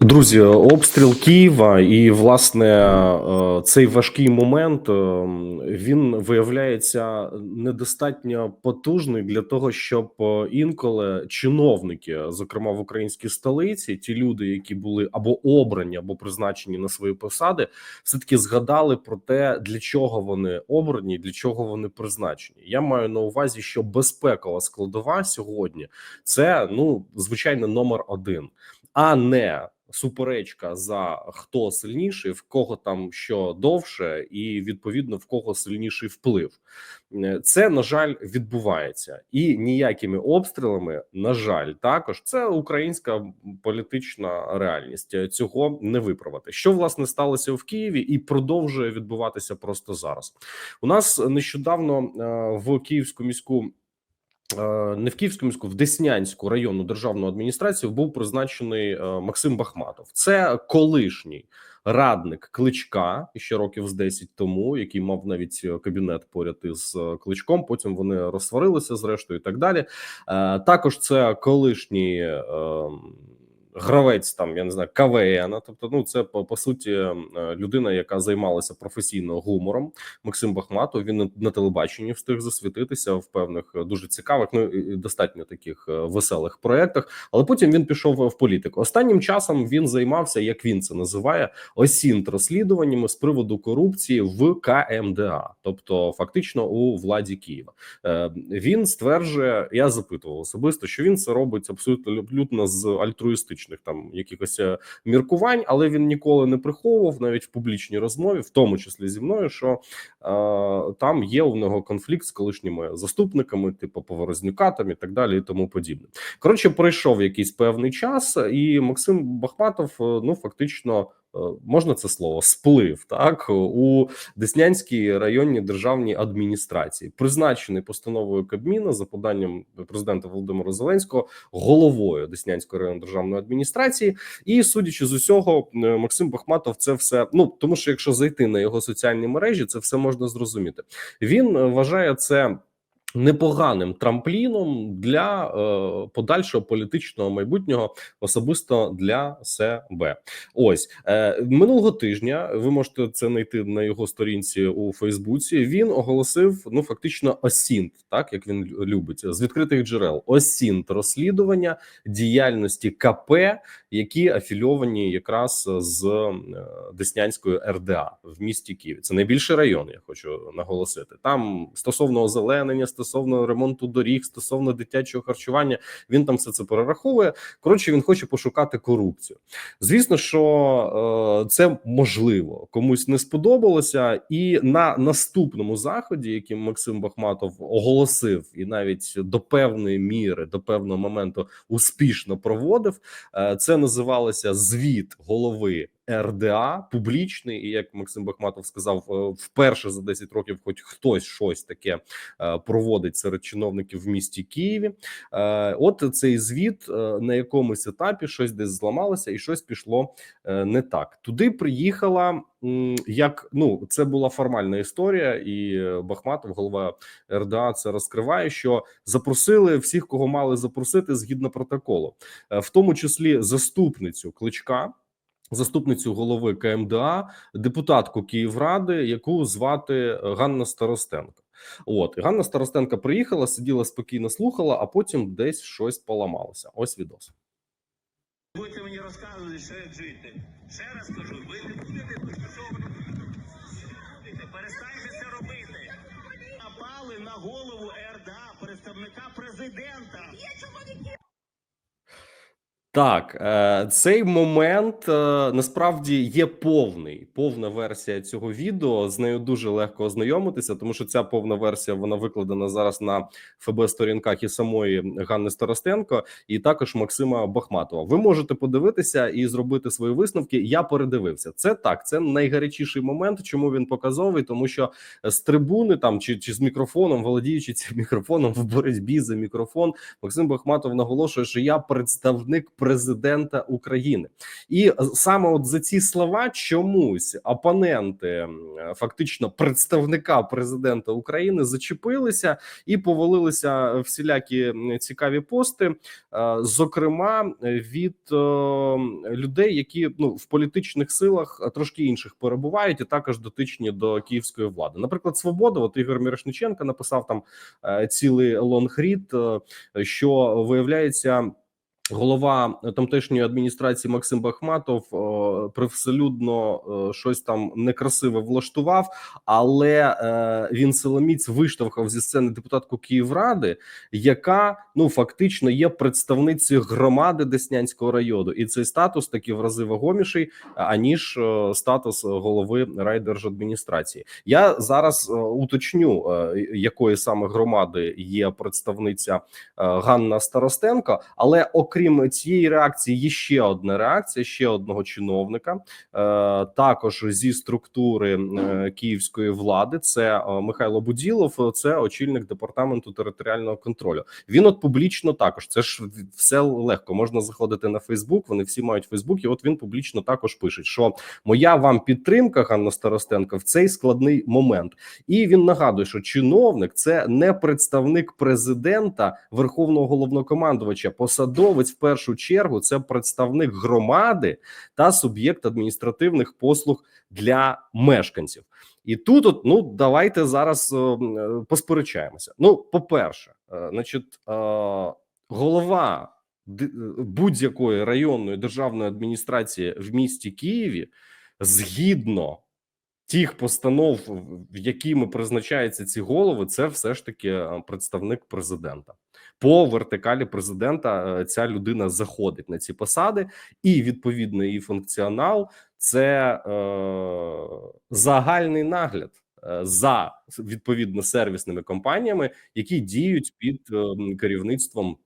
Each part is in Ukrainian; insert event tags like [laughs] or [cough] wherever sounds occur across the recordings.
Друзі, обстріл Києва, і власне е, цей важкий момент е, він виявляється недостатньо потужний для того, щоб е, інколи чиновники, зокрема в українській столиці, ті люди, які були або обрані, або призначені на свої посади, все таки згадали про те, для чого вони обрані, для чого вони призначені. Я маю на увазі, що безпекова складова сьогодні це ну звичайно номер один, а не суперечка за хто сильніший, в кого там що довше, і відповідно в кого сильніший вплив. Це на жаль відбувається, і ніякими обстрілами, на жаль, також це українська політична реальність. Цього не виправити. Що власне сталося в Києві і продовжує відбуватися просто зараз. У нас нещодавно е, в Київську міську. Е, Не в Київську міську, в Деснянську районну державну адміністрацію був призначений е, Максим Бахматов. Це колишній радник кличка ще років з 10 тому, який мав навіть е, кабінет поряд із кличком. Потім вони розсварилися зрештою, і так далі. Також це колишній. Гравець там, я не знаю, КВН, тобто, ну це по, по суті е, людина, яка займалася професійно гумором. Максим Бахматов. Він на, телебаченні встиг засвітитися в певних е, дуже цікавих, ну і достатньо таких е, веселих проєктах. Але потім він пішов в політику. Останнім часом він займався, як він це називає, осінт розслідуваннями з приводу корупції в КМДА, тобто фактично у владі Києва. Він стверджує, я запитував особисто, що він це робить абсолютно абсолютно з альтруїстичних там якихось е, міркувань, але він ніколи не приховував навіть в публічній розмові, в тому числі зі мною, що е, там є у нього конфлікт з колишніми заступниками, типу Поворознюка там і так далі, і тому подібне. Коротше, пройшов якийсь певний час, і Максим Бахматов, е, ну фактично. Е, Можна це слово сплив так у Деснянській районній державній адміністрації, призначений постановою Кабміна за поданням президента Володимира Зеленського головою Деснянської районної державної адміністрації. І судячи з усього, Максим Бахматов це все. Ну тому, що якщо зайти на його соціальні мережі, це все можна зрозуміти. Він е, вважає це. Непоганим трампліном для е, подальшого політичного майбутнього, особисто для себе. Ось е, минулого тижня. Ви можете це знайти на його сторінці у Фейсбуці. Він оголосив ну фактично осінт, так як він лю- любить з відкритих джерел. Осінт розслідування діяльності КП, які афільовані якраз з е, Деснянською РДА в місті Києві. Це найбільший район. Я хочу наголосити. Там стосовно озеленення, стосовно ремонту доріг, стосовно дитячого харчування. Він там все це перераховує. Коротше, він хоче пошукати корупцію. Звісно, що е, це можливо комусь не сподобалося, і на наступному заході, яким Максим Бахматов оголосив, і навіть до певної міри, до певного моменту успішно проводив. е, Це називалося звіт голови. РДА публічний, і як Максим Бахматов сказав, е, вперше за 10 років, хоч хтось щось таке е, проводить серед чиновників в місті Києві. Е, От цей звіт на якомусь етапі щось десь зламалося, і щось пішло не так. Туди приїхала як ну це була формальна історія, і Бахматов, голова РДА, це розкриває, що запросили всіх, кого мали запросити згідно протоколу, в тому числі заступницю кличка. Заступницю голови КМДА, депутатку Київради, яку звати е, Ганна Старостенко. От і Ганна Старостенко приїхала, сиділа спокійно, слухала, а потім десь щось поламалося. Ось відос. Будете мені розказувати, що як жити. Ще раз кажу, ви не будете робите. Перестаньте це робити. Напали на голову РДА, представника президента. Так, е, цей момент е, насправді є повний, повна версія цього відео. З нею дуже легко ознайомитися, тому що ця повна версія вона викладена зараз на ФБ сторінках і самої Ганни Старостенко, і також Максима Бахматова. Ви можете подивитися і зробити свої висновки. Я передивився. Це так, це найгарячіший момент. Чому він показовий? Тому що з трибуни там чи, чи з мікрофоном, володіючи цим мікрофоном в боротьбі за мікрофон, Максим Бахматов наголошує, що я представник президента України. І саме от за ці слова чомусь опоненти фактично представника президента України зачепилися і повалилися всілякі цікаві пости, е, зокрема від е, людей, які ну в політичних силах трошки інших перебувають, і також дотичні до київської влади. Наприклад, свобода, от Ігор Мірошниченко написав там е, цілий лонгрід, що виявляється. Голова тамтешньої адміністрації Максим Бахматов е, привселюдно е, щось там некрасиве влаштував, але е, він силоміць виштовхав зі сцени депутатку Київради, яка ну фактично є представницею громади Деснянського району, і цей статус таки в рази вагоміший аніж статус голови райдержадміністрації. Я зараз уточню, якої саме громади є представниця Ганна Старостенко, але окрім цієї реакції, є ще одна реакція ще одного чиновника, е, також зі структури е, київської влади. Це е, Михайло Буділов, це очільник департаменту територіального контролю. Він от публічно також це ж все легко. Можна заходити на Фейсбук. Вони всі мають Фейсбук, і от він публічно також пише, що моя вам підтримка, Ганна Старостенко, в цей складний момент. І він нагадує, що чиновник це не представник президента, верховного головнокомандувача. Посадовець в першу чергу це представник громади та суб'єкт адміністративних послуг для мешканців. І тут, от, ну давайте зараз е, посперечаємося. Ну, по-перше, е, значить, е, голова е, будь-якої районної державної адміністрації в місті Києві згідно тих постанов, в- в якими призначаються ці голови, це все ж таки е, представник президента. По вертикалі президента е, ця людина заходить на ці посади, і відповідно її функціонал це е, загальний нагляд е, за відповідно сервісними компаніями, які діють під е, керівництвом.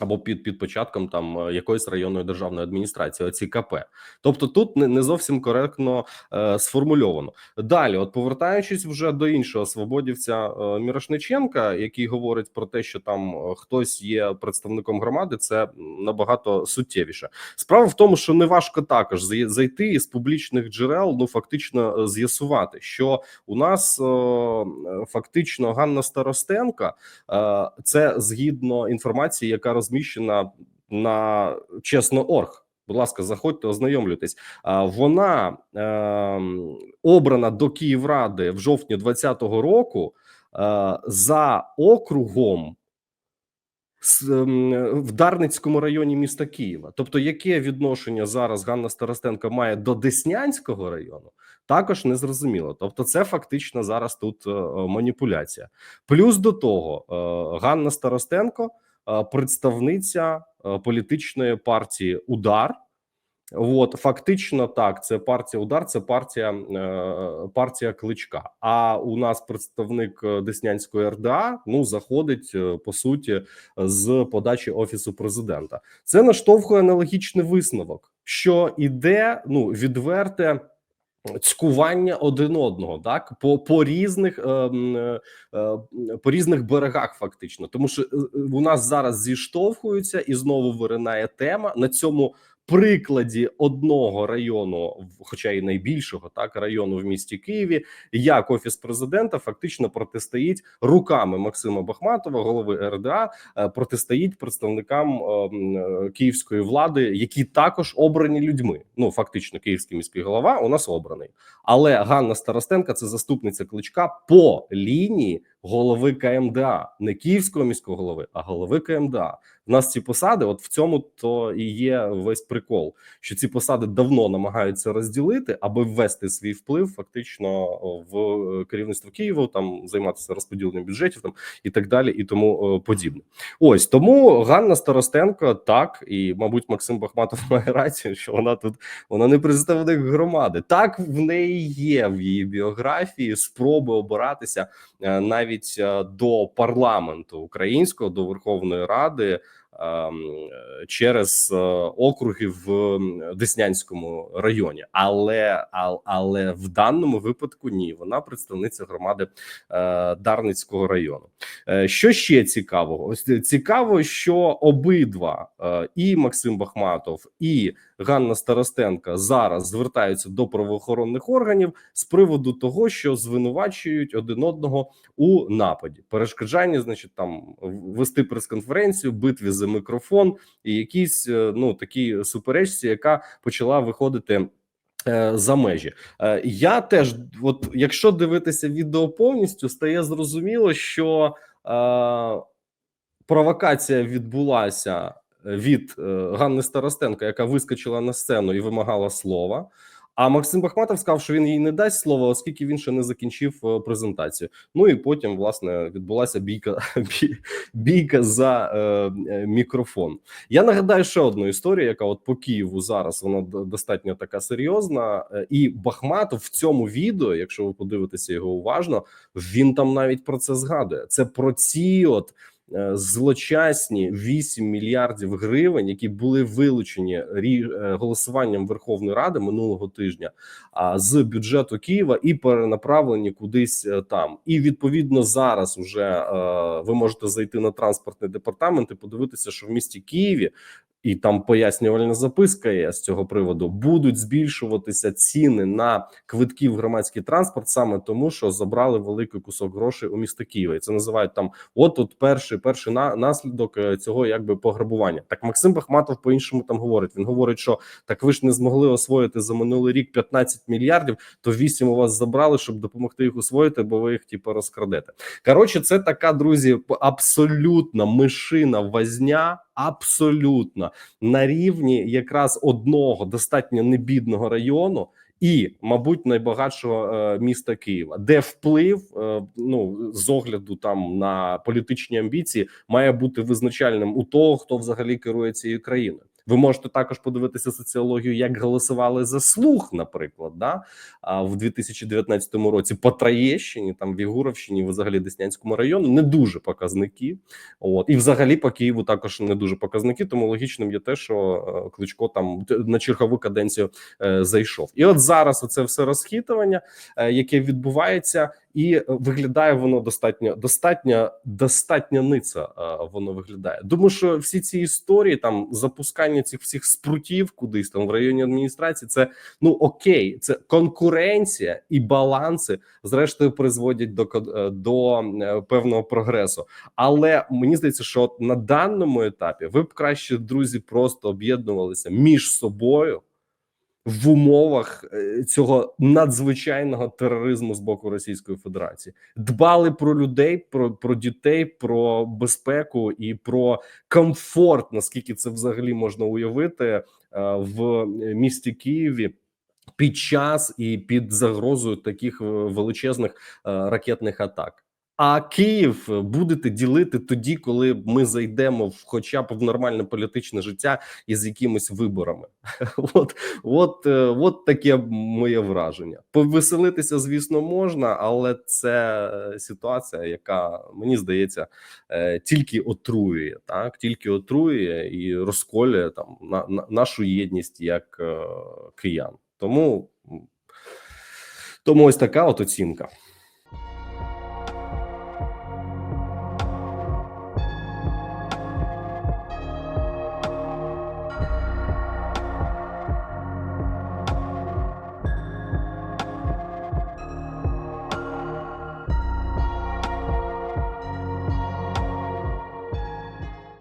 Або під під початком там е, якоїсь районної державної адміністрації, оці КП. Тобто тут не, не зовсім коректно е, сформульовано. Далі, от повертаючись вже до іншого свободівця е, Мірошниченка, який говорить про те, що там е, хтось є представником громади, це набагато суттєвіше. Справа в тому, що не важко також зайти із публічних джерел, ну фактично е, з'ясувати, що у нас е, фактично Ганна Старостенка, е, це згідно інформації, яка розміщена на чесно.орг. Будь ласка, заходьте, ознайомлюйтесь. Вона е, обрана до Київради в жовтні 2020 року е, за округом ем, в Дарницькому районі міста Києва. Тобто, яке відношення зараз Ганна Старостенко має до Деснянського району, також не зрозуміло. Тобто, це фактично зараз тут е, маніпуляція. Плюс до того, е, Ганна Старостенко представниця е, політичної партії Удар. От фактично так, це партія удар, це партія е, партія кличка. А у нас представник е, Деснянської РДА ну заходить е, по суті з подачі офісу президента. Це наштовхує аналогічний висновок, що іде ну відверте. Цькування один одного, так? По по різних е, е, е, по різних берегах, фактично, тому що у нас зараз зіштовхуються і знову виринає тема. На цьому прикладі одного району, хоча і найбільшого так району в місті Києві, як офіс президента фактично протистоїть руками Максима Бахматова, голови РДА, е, протистоїть представникам е, е, київської влади, які також обрані людьми. Ну фактично, київський міський голова у нас обраний, але Ганна Старостенка це заступниця кличка по лінії голови КМДА, не київського міського голови, а голови КМДА. В нас ці посади, от в цьому то і є весь прикол, що ці посади давно намагаються розділити, аби ввести свій вплив фактично в е, керівництво Києва, там займатися розподіленням бюджетів, там і так далі, і тому е, подібне. Ось тому Ганна Старостенко так, і мабуть, Максим Бахматов [laughs] має рацію, що вона тут вона не представник громади. Так в неї є в її біографії спроби обиратися е, навіть е, до парламенту українського, до Верховної Ради. Через е, округи в Деснянському районі, але але в даному випадку ні, вона представниця громади е, Дарницького району. Е, Що ще цікавого? Ось цікаво, що обидва і Максим Бахматов, і Ганна Старостенка зараз звертаються до правоохоронних органів з приводу того, що звинувачують один одного у нападі, перешкоджанні, значить, там вести прес-конференцію, битві за мікрофон і якісь е, ну такі суперечці, яка почала виходити. е, За межі Е, я теж, от якщо дивитися відео повністю, стає зрозуміло, що е, провокація відбулася від Ганни Старостенко, яка вискочила на сцену і вимагала слова. А Максим Бахматов сказав, що він їй не дасть слова, оскільки він ще не закінчив е, презентацію. Ну і потім, власне, відбулася бійка [laughs] бій- бійка за е, е, мікрофон. Я нагадаю ще одну історію, яка от по Києву зараз вона достатньо така серйозна. Е, І Бахматов в цьому відео, якщо ви подивитеся його уважно, він там навіть про це згадує. Це про ці от. Е, Злочасні 8 мільярдів гривень, які були вилучені рі- е, голосуванням Верховної Ради минулого тижня, з бюджету Києва і перенаправлені кудись е, там. І відповідно зараз уже ви можете зайти на транспортний департамент і подивитися, що в місті Києві. І там пояснювальна записка є з цього приводу. Будуть збільшуватися ціни на квитки в громадський транспорт саме тому, що забрали великий кусок грошей у міста Києва. І це називають там. От тут перший перший на, наслідок е, цього якби пограбування. Так Максим Бахматов по іншому там говорить. Він говорить, що так ви ж не змогли освоїти за минулий рік 15 мільярдів, то 8 у вас забрали, щоб допомогти їх освоїти, бо ви їх типу розкрадете. Коротше, це така друзі, абсолютна мишина возня, абсолютно на рівні якраз одного достатньо небідного району. І, мабуть, найбагатшого е, міста Києва, де вплив е, ну з огляду там на політичні амбіції має бути визначальним у того, хто взагалі керує цією країною. Ви можете також подивитися соціологію, як голосували за слух, наприклад, да а в 2019 році по Троєщині, там Вігуровщині, взагалі Деснянському району не дуже показники. От і взагалі по Києву також не дуже показники. Тому логічним є те, що е, Кличко там на чергову каденцію е, зайшов. І от зараз оце все розхитування, е, яке відбувається, і е, виглядає воно достатньо достатньо достатньо ниця. е, Воно виглядає. Думаю, що всі ці історії там запускання цих всіх спрутів кудись там в районі адміністрації. Це ну окей, це конкуренція і баланси, зрештою призводять до е, до певного прогресу. Але мені здається, що от на даному етапі ви б краще, друзі, просто об'єднувалися між собою в умовах е, цього надзвичайного тероризму з боку Російської Федерації, дбали про людей, про, про дітей, про безпеку і про комфорт, наскільки це взагалі можна уявити е, в місті Києві. Під час і під загрозою таких е, величезних ракетних атак. А Київ будете ділити тоді, коли ми зайдемо в хоча б в нормальне політичне життя із якимись виборами. [laughs] От, от, е, от таке моє враження. Повеселитися, звісно, можна, але це ситуація, яка мені здається е, тільки отруює, так тільки отруює і розколює там на, на нашу єдність як е, киян. Тому, тому ось така от оцінка.